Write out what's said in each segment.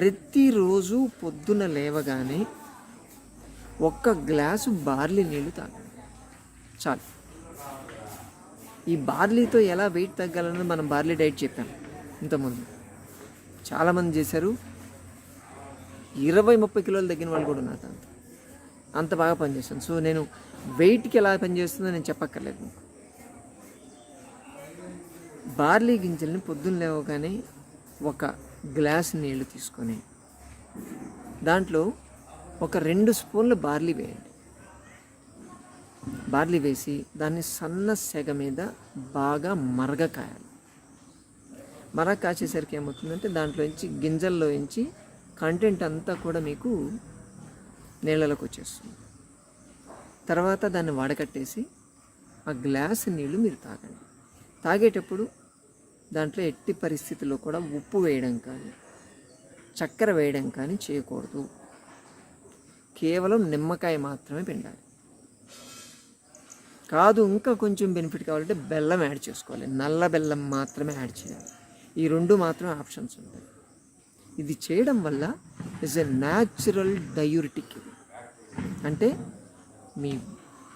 ప్రతిరోజు పొద్దున లేవగానే ఒక్క గ్లాసు బార్లీ నీళ్ళు తాగండి చాలు. ఈ బార్లీతో ఎలా వెయిట్ తగ్గాలని మనం బార్లీ డైట్ చెప్పాం ఇంతకుముందు. చాలామంది చేశారు. ఇరవై ముప్పై కిలోలు తగ్గిన వాళ్ళు కూడా ఉన్నారు అంత అంత బాగా పనిచేస్తాను సో నేను వెయిట్కి ఎలా పనిచేస్తుందో నేను చెప్పక్కర్లేదు. బార్లీ గింజల్ని పొద్దున్న లేవగానే ఒక గ్లాస్ నీళ్ళు తీసుకొని దాంట్లో ఒక రెండు స్పూన్లు బార్లీ వేయండి. బార్లీ వేసి దాన్ని సన్న సెగ మీద బాగా మరగకాయాలి. మరగ కాచేసరికి ఏమవుతుందంటే దాంట్లో నుంచి గింజల్లో నుంచి కంటెంట్ అంతా కూడా మీకు నీళ్ళలోకి వచ్చేస్తుంది. తర్వాత దాన్ని వడకట్టేసి ఆ గ్లాస్ నీళ్ళు మీరు తాగండి. తాగేటప్పుడు దాంట్లో ఎట్టి పరిస్థితుల్లో కూడా ఉప్పు వేయడం కానీ చక్కెర వేయడం కానీ చేయకూడదు. కేవలం నిమ్మకాయ మాత్రమే పిండాలి. కాదు ఇంకా కొంచెం బెనిఫిట్ కావాలంటే బెల్లం యాడ్ చేసుకోవాలి. నల్ల బెల్లం మాత్రమే యాడ్ చేయాలి. ఈ రెండు మాత్రమే ఆప్షన్స్ ఉంటాయి. ఇది చేయడం వల్ల ఇస్ ఎ న్యాచురల్ డయూరిటిక్. ఇది అంటే మీ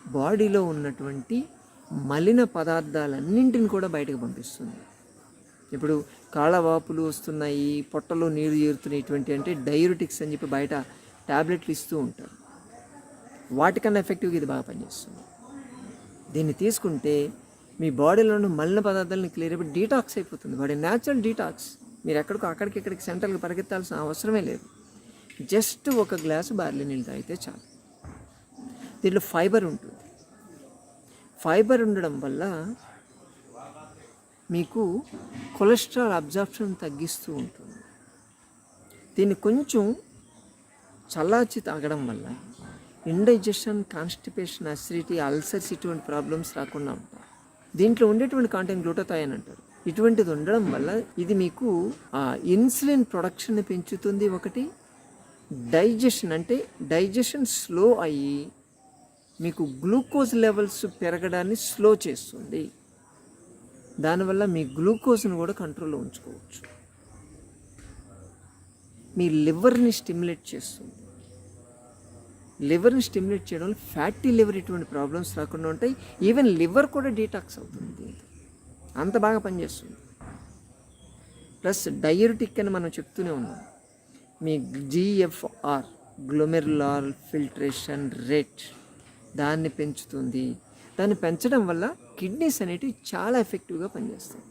బాడీలో ఉన్నటువంటి మలిన పదార్థాలన్నింటిని కూడా బయటకు పంపిస్తుంది. ఇప్పుడు కాళ్ళవాపులు వస్తున్నాయి పొట్టలో నీరు చేరుతున్నాయి ఇటువంటి అంటే డయూరిటిక్స్ అని చెప్పి బయట ట్యాబ్లెట్లు ఇస్తూ ఉంటారు. వాటికన్నా ఎఫెక్టివ్గా ఇది బాగా పనిచేస్తుంది. దీన్ని తీసుకుంటే మీ బాడీలో ఉన్న మలిన పదార్థాలను క్లియర్ అయిపోయి డీటాక్స్ అయిపోతుంది. బాడీ న్యాచురల్ డీటాక్స్ మీరు ఎక్కడికో అక్కడికి ఇక్కడికి సెంట్రల్కి పరిగెత్తాల్సిన అవసరమే లేదు. జస్ట్ ఒక గ్లాసు బార్లీ నీళ్ళు తాగితే చాలు. దీంట్లో ఫైబర్ ఉంటుంది. ఫైబర్ ఉండడం వల్ల మీకు కొలెస్ట్రాల్ అబ్జార్ప్షన్ తగ్గిస్తూ ఉంటుంది. దీన్ని కొంచెం చల్లార్చి తాగడం వల్ల ఇండైజెషన్ కాన్స్టిపేషన్ అసిడిటీ అల్సర్స్ ఇటువంటి ప్రాబ్లమ్స్ రాకుండా ఉంటాయి. దీంట్లో ఉండేటువంటి కాంటెంట్ గ్లూటోథాయన్ అంటారు. ఇటువంటిది ఉండడం వల్ల ఇది మీకు ఆ ఇన్సులిన్ ప్రొడక్షన్ని పెంచుతుంది ఒకటి. డైజెషన్ అంటే డైజెషన్ స్లో అయ్యి మీకు గ్లూకోజ్ లెవెల్స్ పెరగడాన్ని స్లో చేస్తుంది. దానివల్ల మీ గ్లూకోజ్ను కూడా కంట్రోల్లో ఉంచుకోవచ్చు. మీ లివర్ని స్టిమ్యులేట్ చేస్తుంది. లివర్ని స్టిమ్యులేట్ చేయడం వల్ల ఫ్యాటీ లివర్ ఇటువంటి ప్రాబ్లమ్స్ రాకుండా ఉంటాయి. ఈవెన్ లివర్ కూడా డీటాక్స్ అవుతుంది. అంత బాగా పనిచేస్తుంది. ప్లస్ డయరిటిక్ అని మనం చెప్తూనే ఉన్నాం. మీ జిఎఫ్ఆర్ గ్లోమెరులార్ ఫిల్ట్రేషన్ రేట్ దాన్ని పెంచుతుంది. దాన్ని పెంచడం వల్ల కిడ్నీస్ అనేటివి చాలా ఎఫెక్టివ్గా పనిచేస్తాయి.